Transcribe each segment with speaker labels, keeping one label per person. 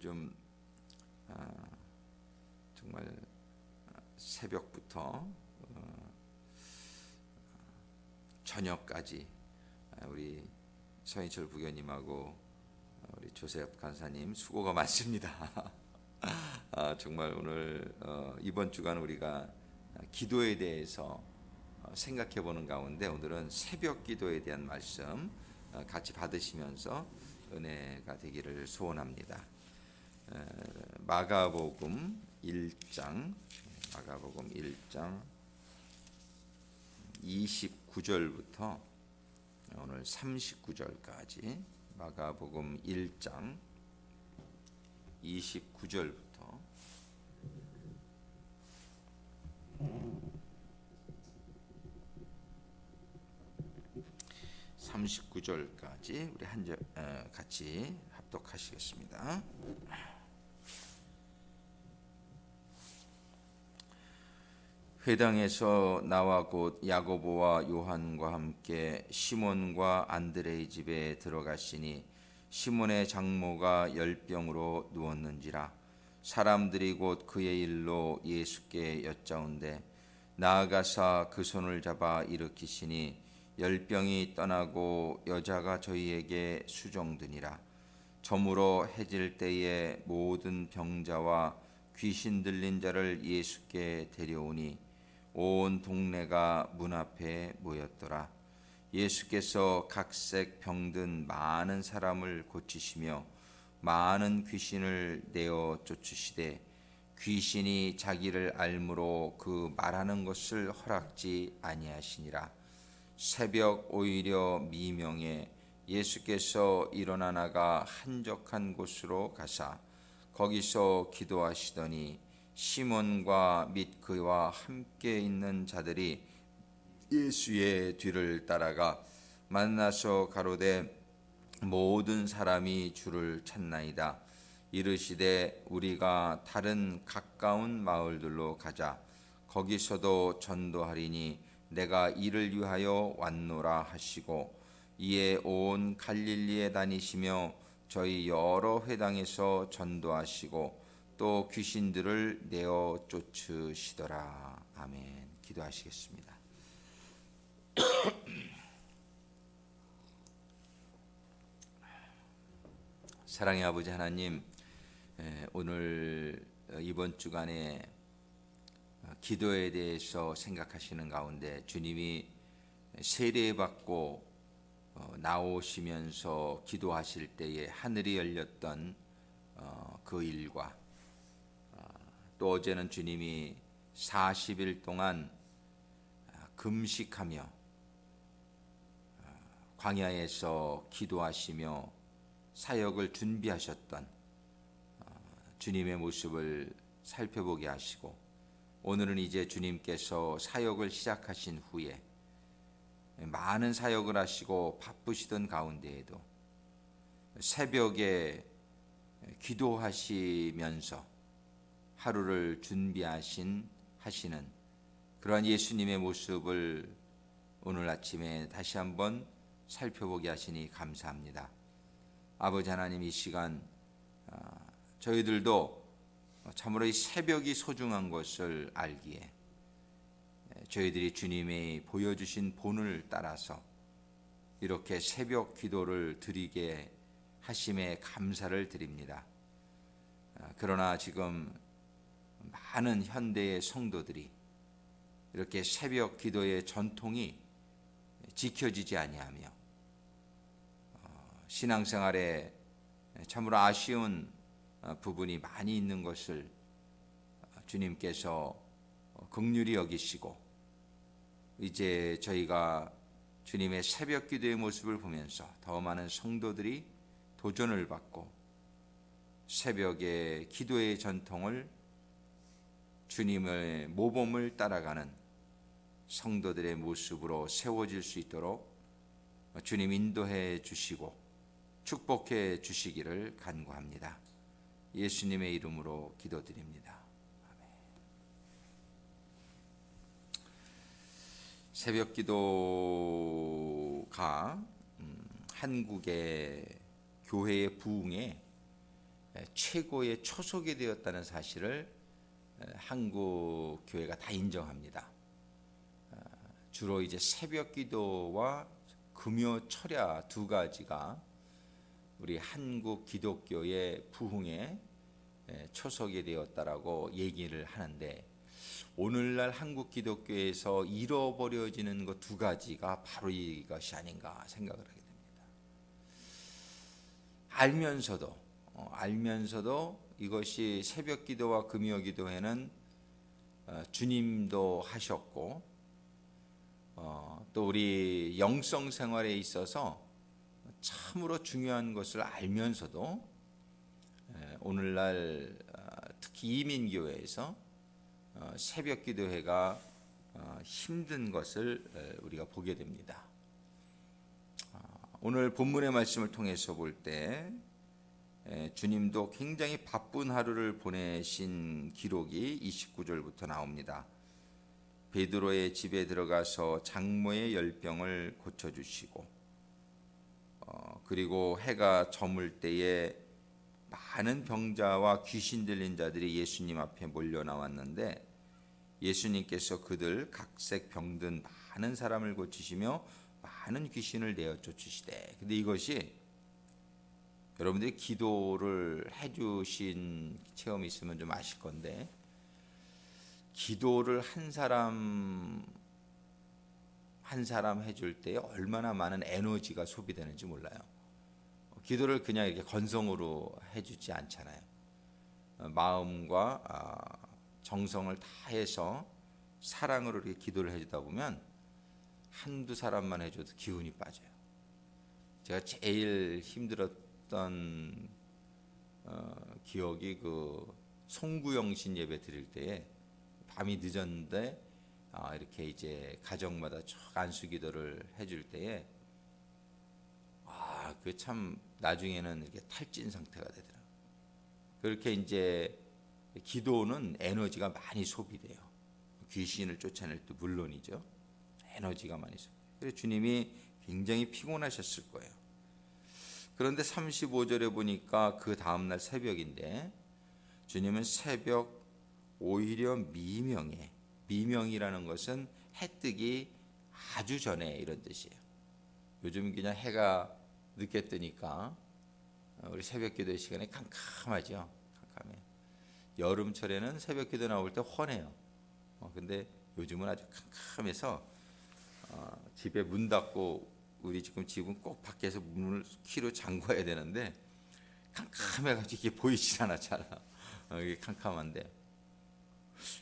Speaker 1: 요즘 아, 정말 새벽부터 어, 저녁까지 아, 우리 서인철 부교님하고 우리 조셉 간사님 수고가 많습니다. 아, 정말 오늘 어, 이번 주간 우리가 기도에 대해서 어, 생각해 보는 가운데 오늘은 새벽 기도에 대한 말씀 어, 같이 받으시면서 은혜가 되기를 소원합니다. 에, 마가복음 1장 마가복음 1장 29절부터 오늘 39절까지 마가복음 1장 29절부터 39절까지 우리 한절 같이 합독하시겠습니다. 회당에서 나와 곧 야고보와 요한과 함께 시몬과 안드레의 집에 들어가시니 시몬의 장모가 열병으로 누웠는지라 사람들이 곧 그의 일로 예수께 여짜온대 나아가사 그 손을 잡아 일으키시니 열병이 떠나고 여자가 저희에게 수종드니라. 저물어 해질 때에 모든 병자와 귀신 들린 자를 예수께 데려오니 온 동네가 문 앞에 모였더라. 예수께서 각색 병든 많은 사람을 고치시며 많은 귀신을 내어 쫓으시되 귀신이 자기를 알므로 그 말하는 것을 허락지 아니하시니라. 새벽 오히려 미명에 예수께서 일어나 나가 한적한 곳으로 가사 거기서 기도하시더니 시몬과 및 그와 함께 있는 자들이 예수의 뒤를 따라가 만나서 가로되 모든 사람이 주를 찾나이다. 이르시되 우리가 다른 가까운 마을들로 가자. 거기서도 전도하리니 내가 이를 위하여 왔노라 하시고 이에 온 갈릴리에 다니시며 저희 여러 회당에서 전도하시고 또 귀신들을 내어 쫓으시더라. 아멘. 기도하시겠습니다. 사랑의 아버지 하나님, 오늘 이번 주간에 기도에 대해서 생각하시는 가운데 주님이 세례받고 어, 나오시면서 기도하실 때에 하늘이 열렸던 어, 그 일과 어, 또 어제는 주님이 40일 동안 아, 금식하며 광야에서 기도하시며 사역을 준비하셨던 주님의 모습을 살펴보게 하시고 오늘은 이제 주님께서 사역을 시작하신 후에 많은 사역을 하시고 바쁘시던 가운데에도 새벽에 기도하시면서 하루를 준비하신 하시는 그러한 예수님의 모습을 오늘 아침에 다시 한번 살펴보게 하시니 감사합니다. 아버지 하나님 이 시간 아, 저희들도 참으로 이 새벽이 소중한 것을 알기에 저희들이 주님이 보여주신 본을 따라서 이렇게 새벽 기도를 드리게 하심에 감사를 드립니다. 아, 그러나 지금 많은 현대의 성도들이 이렇게 새벽 기도의 전통이 지켜지지 아니하며 어, 신앙생활에 참으로 아쉬운 어, 부분이 많이 있는 것을 주님께서 극률이 여기시고 이제 저희가 주님의 새벽 기도의 모습을 보면서 더 많은 성도들이 도전을 받고 새벽의 기도의 전통을 주님의 모범을 따라가는 성도들의 모습으로 세워질 수 있도록 주님 인도해 주시고 축복해 주시기를 간구합니다. 예수님의 이름으로 기도드립니다. 새벽 기도가 음, 한국의 교회의 부흥에 에, 최고의 초석이 되었다는 사실을 에, 한국 교회가 다 인정합니다. 아, 주로 이제 새벽 기도와 금요 철야 두 가지가 우리 한국 기독교의 부흥의 에, 초석이 되었다라고 얘기를 하는데 오늘날 한국 기독교에서 잃어버려지는 것 두 가지가 바로 이것이 아닌가 생각을 하게 됩니다. 알면서도 어, 알면서도 이것이 새벽 기도와 금요 기도회는 어, 주님도 하셨고 어, 또 우리 영성 생활에 있어서 참으로 중요한 것을 알면서도 에, 오늘날 어, 특히 이민교회에서 어, 새벽 기도회가 어, 힘든 것을 에, 우리가 보게 됩니다. 어, 오늘 본문의 말씀을 통해서 볼때 주님도 굉장히 바쁜 하루를 보내신 기록이 29절부터 나옵니다. 베드로의 집에 들어가서 장모의 열병을 고쳐 주시고 어, 그리고 해가 저물 때에 많은 병자와 귀신 들린 자들이 예수님 앞에 몰려 나왔는데 예수님께서 그들 각색 병든 많은 사람을 고치시며 많은 귀신을 내어 쫓으시되 근데 이것이 여러분들이 기도를 해주신 체험이 있으면 좀 아실 건데 기도를 한 사람 한 사람 해줄 때 얼마나 많은 에너지가 소비되는지 몰라요. 기도를 그냥 이렇게 건성으로 해주지 않잖아요. 어, 마음과 아, 정성을 다해서 사랑으로 이렇게 기도를 해주다 보면 한두 사람만 해줘도 기운이 빠져요. 제가 제일 힘들었 던 어, 기억이 그 송구영신 예배 드릴 때에 밤이 늦었는데 아, 이렇게 이제 가정마다 쭉 안수기도를 해줄 때에 아, 그게 참 나중에는 이렇게 탈진 상태가 되더라고요. 그렇게 이제 기도는 에너지가 많이 소비돼요. 귀신을 쫓아낼 때 물론이죠. 에너지가 많이 소비. 그래서 주님이 굉장히 피곤하셨을 거예요. 그런데 35절에 보니까 그 다음 날 새벽인데 주님은 새벽 오히려 미명에 미명이라는 것은 해 뜨기 아주 전에 이런 뜻이에요. 요즘 그냥 해가 늦게 뜨니까 우리 새벽 기도 시간에 캄캄하죠. 캄캄해. 여름철에는 새벽 기도 나올 때 훤해요. 어, 근데 요즘은 아주 캄캄해서 어, 집에 문 닫고 우리 지금 집은 꼭 밖에서 문을 키로 잠궈야 되는데 캄캄해가지고 이게 보이질 잘. 어, 이게 캄캄한데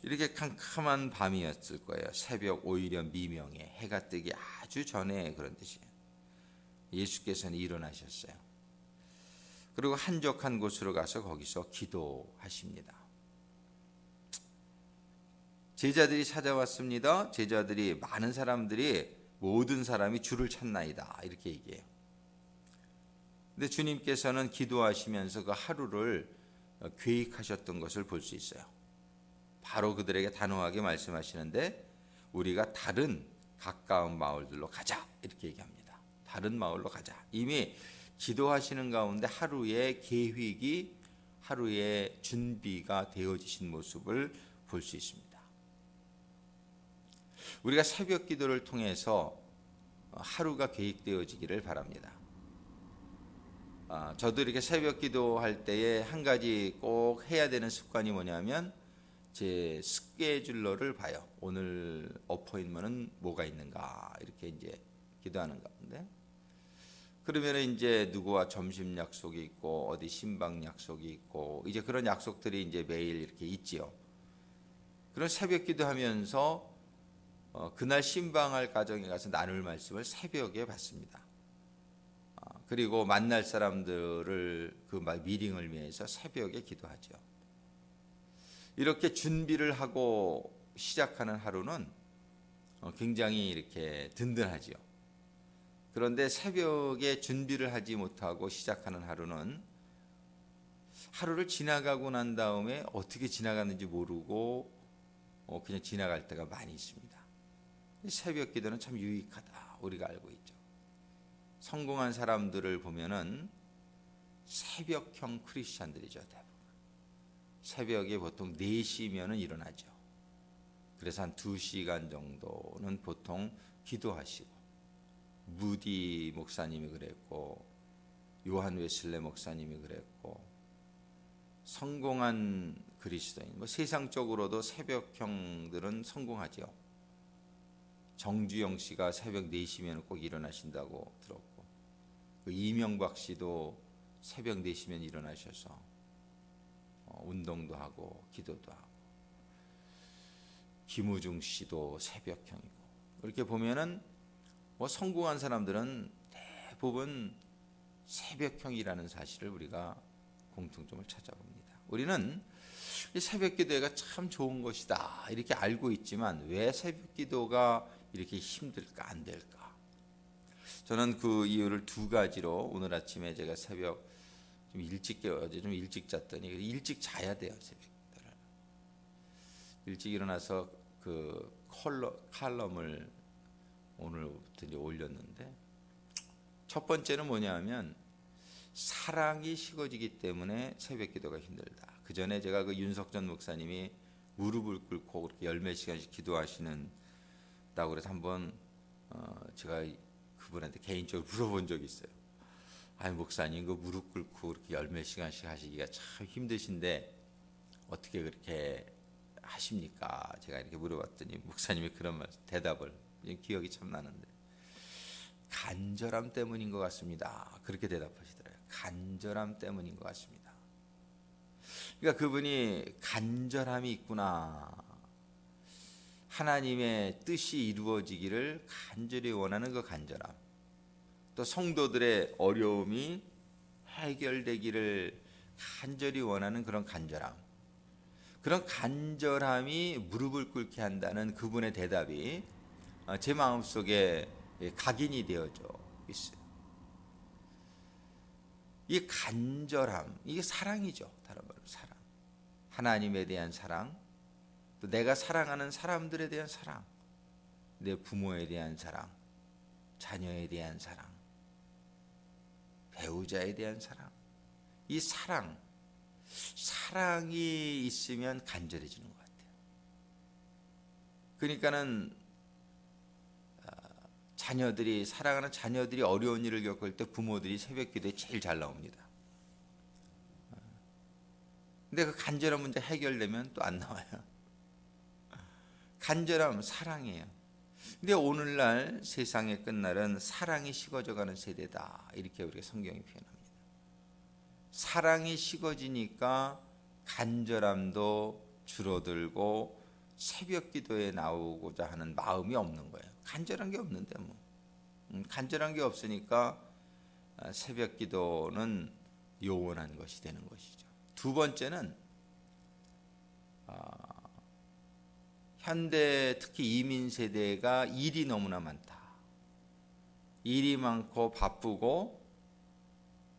Speaker 1: 이렇게 캄캄한 밤이었을 거예요. 새벽 오히려 미명에 해가 뜨기 아주 전에 그런 뜻이에요. 예수께서는 일어나셨어요. 그리고 한적한 곳으로 가서 거기서 기도하십니다. 제자들이 찾아왔습니다. 제자들이 많은 사람들이 모든 사람이 주를 찾나이다 이렇게 얘기해요. 근데 주님께서는 기도하시면서 그 하루를 계획하셨던 것을 볼 수 있어요. 바로 그들에게 단호하게 말씀하시는데 우리가 다른 가까운 마을들로 가자 이렇게 얘기합니다. 다른 마을로 가자. 이미 기도하시는 가운데 하루의 계획이 하루의 준비가 되어지신 모습을 볼 수 있습니다. 우리가 새벽 기도를 통해서 하루가 계획되어지기를 바랍니다. 아, 저도 이렇게 새벽 기도할 때에 한 가지 꼭 해야 되는 습관이 뭐냐면 제 스케줄러를 봐요. 오늘 어포인먼은 뭐가 있는가 이렇게 이제 기도하는 가운데 그러면 이제 누구와 점심 약속이 있고 어디 신방 약속이 있고 이제 그런 약속들이 이제 매일 이렇게 있지요. 그런 새벽 기도하면서 어, 그날 신방할 가정에 가서 나눌 말씀을 새벽에 받습니다. 어, 그리고 만날 사람들을 그 미링을 위해서 새벽에 기도하죠. 이렇게 준비를 하고 시작하는 하루는 어, 굉장히 이렇게 든든하지요. 그런데 새벽에 준비를 하지 못하고 시작하는 하루는 하루를 지나가고 난 다음에 어떻게 지나갔는지 모르고 어, 그냥 지나갈 때가 많이 있습니다. 새벽 기도는 참 유익하다. 우리가 알고 있죠. 성공한 사람들을 보면은 새벽형 크리스찬들이죠 대부분. 새벽에 보통 4시면은 일어나죠. 그래서 한 2시간 정도는 보통 기도하시고 무디 목사님이 그랬고 요한 웨슬레 목사님이 그랬고 성공한 그리스도인 뭐 세상적으로도 새벽형들은 성공하죠. 정주영 씨가 새벽 4시면 꼭 일어나신다고 들었고 그 이명박 씨도 새벽 4시면 일어나셔서 어, 운동도 하고 기도도 하고 김우중 씨도 새벽형이고 이렇게 보면은 뭐 성공한 사람들은 대부분 새벽형이라는 사실을 우리가 공통점을 찾아봅니다. 우리는 이 새벽 기도가 참 좋은 것이다 이렇게 알고 있지만 왜 새벽 기도가 이렇게 힘들까 안 될까? 저는 그 이유를 두 가지로 오늘 아침에 제가 새벽 좀 일찍 깨 어제 좀 일찍 잤더니 일찍 자야 돼요 새벽 일찍 일어나서 그 컬러 칼럼을 오늘부터 이제 올렸는데 첫 번째는 뭐냐면 사랑이 식어지기 때문에 새벽 기도가 힘들다. 그 전에 제가 그 윤석전 목사님이 무릎을 꿇고 그렇게 열몇 시간씩 기도하시는 다고 그래서 한번 어 제가 그분한테 개인적으로 물어본 적이 있어요. 아니 목사님 그 무릎 꿇고 그렇게 열몇 시간씩 하시기가 참 힘드신데 어떻게 그렇게 하십니까? 제가 이렇게 물어봤더니 목사님이 그런 말 대답을 기억이 참 나는데 간절함 때문인 것 같습니다. 그렇게 대답하시더라고요. 간절함 때문인 것 같습니다. 그러니까 그분이 간절함이 있구나. 하나님의 뜻이 이루어지기를 간절히 원하는 그 간절함. 또 성도들의 어려움이 해결되기를 간절히 원하는 그런 간절함. 그런 간절함이 무릎을 꿇게 한다는 그분의 대답이 어, 제 마음속에 각인이 되어져 있어요. 이 간절함, 이게 사랑이죠. 다른 말로 사랑. 하나님에 대한 사랑, 또 내가 사랑하는 사람들에 대한 사랑, 내 부모에 대한 사랑, 자녀에 대한 사랑, 배우자에 대한 사랑. 이 사랑, 사랑이 있으면 간절해지는 것 같아요. 그러니까는 아, 자녀들이 사랑하는 자녀들이 어려운 일을 겪을 때 부모들이 새벽 기도에 제일 잘 나옵니다. 아, 근데 그 간절한 문제 해결되면 또 안 나와요. 간절함 사랑이에요. 근데 오늘날 세상의 끝날은 사랑이 식어져가는 세대다 이렇게 우리가 성경이 표현합니다. 사랑이 식어지니까 간절함도 줄어들고 새벽 기도에 나오고자 하는 마음이 없는 거예요. 간절한 게 없는데 뭐 음, 간절한 게 없으니까 아, 새벽 기도는 요원한 것이 되는 것이죠. 두 번째는 아, 현대 특히 이민 세대가 일이 너무나 많다. 일이 많고 바쁘고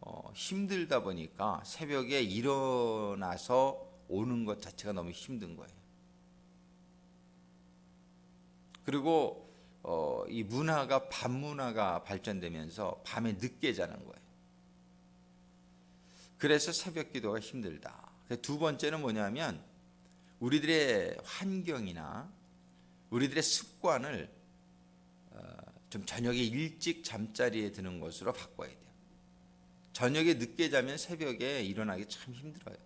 Speaker 1: 어, 힘들다 보니까 새벽에 일어나서 오는 것 자체가 너무 힘든 거예요. 그리고 어, 이 문화가 밤 문화가 발전되면서 밤에 늦게 자는 거예요. 그래서 새벽 기도가 힘들다. 두 번째는 뭐냐면 우리들의 환경이나 우리들의 습관을 어, 좀 저녁에 일찍 잠자리에 드는 것으로 바꿔야 돼요. 저녁에 늦게 자면 새벽에 일어나기 참 힘들어요.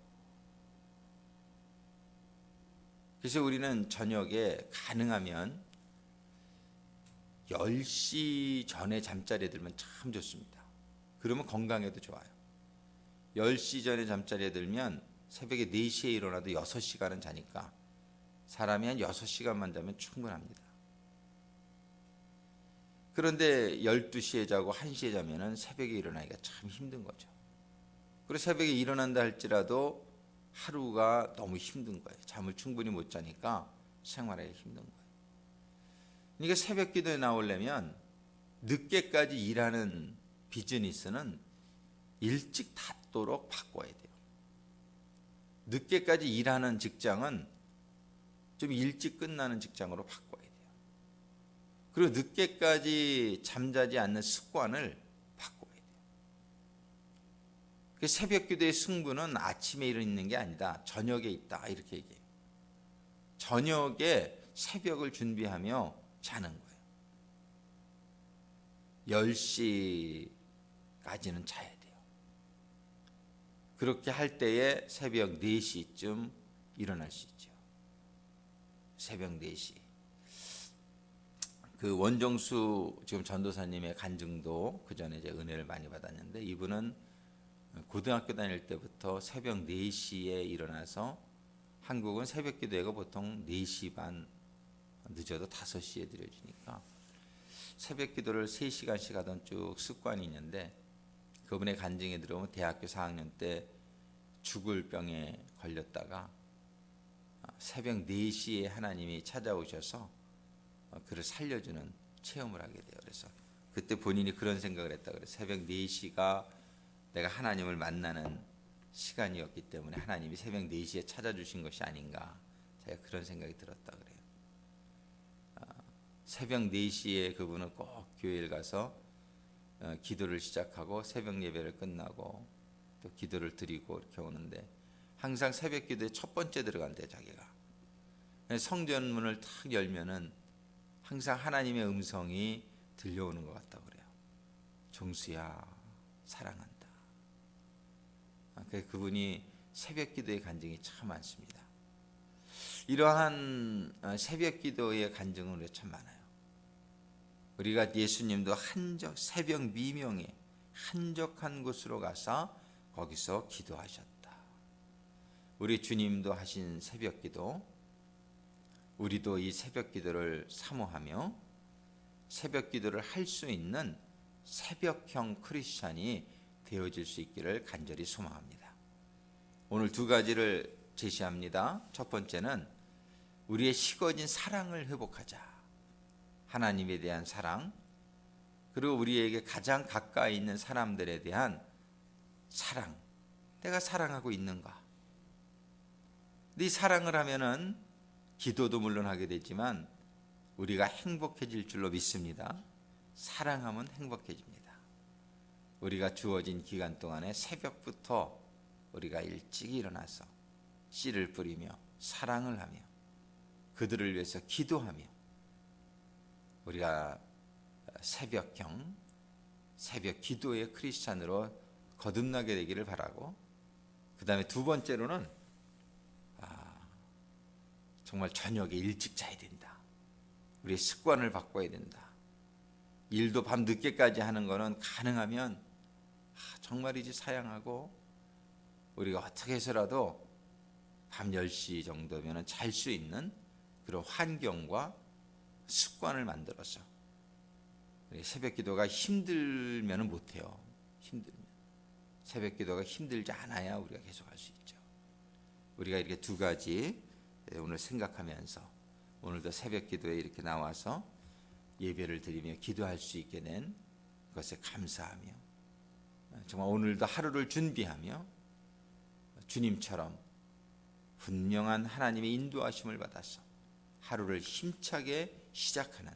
Speaker 1: 그래서 우리는 저녁에 가능하면 10시 전에 잠자리에 들면 참 좋습니다. 그러면 건강에도 좋아요. 10시 전에 잠자리에 들면 새벽에 4시에 일어나도 6시간은 자니까 사람이 한 6시간만 자면 충분합니다. 그런데 12시에 자고 1시에 자면은 새벽에 일어나기가 참 힘든 거죠. 그리고 새벽에 일어난다 할지라도 하루가 너무 힘든 거예요. 잠을 충분히 못 자니까 생활하기 힘든 거예요. 그러니까 새벽 기도에 나오려면 늦게까지 일하는 비즈니스는 일찍 닫도록 바꿔야 돼요. 늦게까지 일하는 직장은 좀 일찍 끝나는 직장으로 바꿔야 돼요. 그리고 늦게까지 잠자지 않는 습관을 바꿔야 돼요. 그 새벽 기도의 승부는 아침에 있는 게 아니다. 저녁에 있다. 이렇게 얘기해요. 저녁에 새벽을 준비하며 자는 거예요. 10시까지는 자야. 그렇게 할 때에 새벽 4시쯤 일어날 수 있죠. 새벽 4시. 그 원정수 지금 전도사님의 간증도 그 전에 이제 은혜를 많이 받았는데 이분은 고등학교 다닐 때부터 새벽 4시에 일어나서 한국은 새벽 기도회가 보통 4시 반 늦어도 5시에 드려지니까 새벽 기도를 3시간씩 하던 쭉 습관이 있는데 그분의 간증에 들어오면 대학교 4학년 때 죽을 병에 걸렸다가 새벽 4시에 하나님이 찾아오셔서 그를 살려주는 체험을 하게 돼요. 그래서 그때 본인이 그런 생각을 했다 그래요. 새벽 4시가 내가 하나님을 만나는 시간이었기 때문에 하나님이 새벽 4시에 찾아주신 것이 아닌가 제가 그런 생각이 들었다 그래요. 아, 새벽 4시에 그분은 꼭 교회를 가서 어, 기도를 시작하고 새벽 예배를 끝나고 또 기도를 드리고 이렇게 오는데 항상 새벽 기도에 첫 번째 들어간대 자기가 성전 문을 탁 열면은 항상 하나님의 음성이 들려오는 것 같다 그래요. 종수야 사랑한다. 아, 그 그분이 새벽 기도의 간증이 참 많습니다. 이러한 어, 새벽 기도의 간증은 참 많아요. 우리가 예수님도 한적 새벽 미명에 한적한 곳으로 가서 거기서 기도하셨다. 우리 주님도 하신 새벽 기도, 우리도 이 새벽 기도를 사모하며 새벽 기도를 할 수 있는 새벽형 크리스찬이 되어질 수 있기를 간절히 소망합니다. 오늘 두 가지를 제시합니다. 첫 번째는 우리의 식어진 사랑을 회복하자. 하나님에 대한 사랑, 그리고 우리에게 가장 가까이 있는 사람들에 대한 사랑. 내가 사랑하고 있는가? 네 사랑을 하면은 기도도 물론 하게 되지만 우리가 행복해질 줄로 믿습니다. 사랑하면 행복해집니다. 우리가 주어진 기간 동안에 새벽부터 우리가 일찍 일어나서 씨를 뿌리며 사랑을 하며 그들을 위해서 기도하며 우리가 새벽형 새벽 기도의 크리스찬으로 거듭나게 되기를 바라고 그 다음에 두 번째로는 아, 정말 저녁에 일찍 자야 된다. 우리의 습관을 바꿔야 된다. 일도 밤 늦게까지 하는 거는 가능하면 아, 정말이지 사양하고 우리가 어떻게 해서라도 밤 10시 정도면 잘 수 있는 그런 환경과 습관을 만들어서 새벽 기도가 힘들면 못해요. 힘들면 새벽 기도가 힘들지 않아야 우리가 계속 할 수 있죠. 우리가 이렇게 두 가지 오늘 생각하면서 오늘도 새벽 기도에 이렇게 나와서 예배를 드리며 기도할 수 있게 된 것에 감사하며 정말 오늘도 하루를 준비하며 주님처럼 분명한 하나님의 인도하심을 받아서 하루를 힘차게 시작하는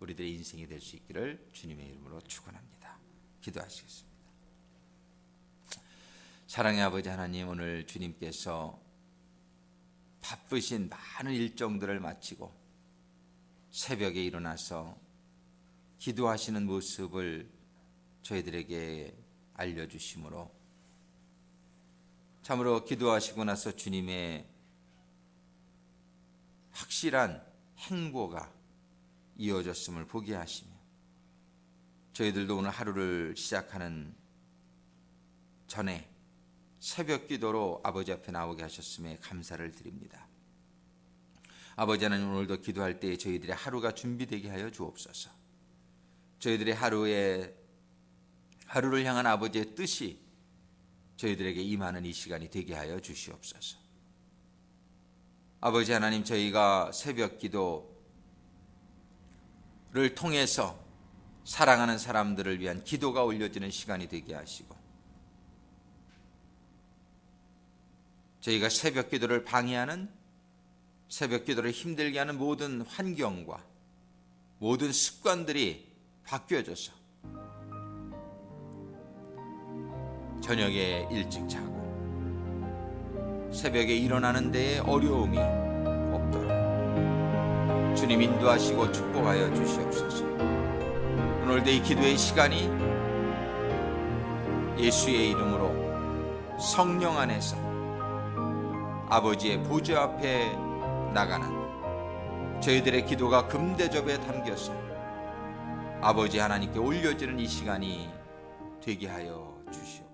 Speaker 1: 우리들의 인생이 될 수 있기를 주님의 이름으로 축원합니다. 기도하시겠습니다. 사랑의 아버지 하나님 오늘 주님께서 바쁘신 많은 일정들을 마치고 새벽에 일어나서 기도하시는 모습을 저희들에게 알려주심으로 참으로 기도하시고 나서 주님의 확실한 행보가 이어졌음을 보게 하시며 저희들도 오늘 하루를 시작하는 전에 새벽 기도로 아버지 앞에 나오게 하셨음에 감사를 드립니다. 아버지 하나님 오늘도 기도할 때 저희들의 하루가 준비되게 하여 주옵소서. 저희들의 하루에 하루를 향한 아버지의 뜻이 저희들에게 임하는 이 시간이 되게 하여 주시옵소서. 아버지 하나님 저희가 새벽 기도를 통해서 사랑하는 사람들을 위한 기도가 올려지는 시간이 되게 하시고 저희가 새벽 기도를 방해하는 새벽 기도를 힘들게 하는 모든 환경과 모든 습관들이 바뀌어져서 저녁에 일찍 자고 새벽에 일어나는 데에 어려움이 없도록 주님 인도하시고 축복하여 주시옵소서. 오늘도 이 기도의 시간이 예수의 이름으로 성령 안에서 아버지의 보좌 앞에 나가는 저희들의 기도가 금대접에 담겨서 아버지 하나님께 올려지는 이 시간이 되게 하여 주시옵소서.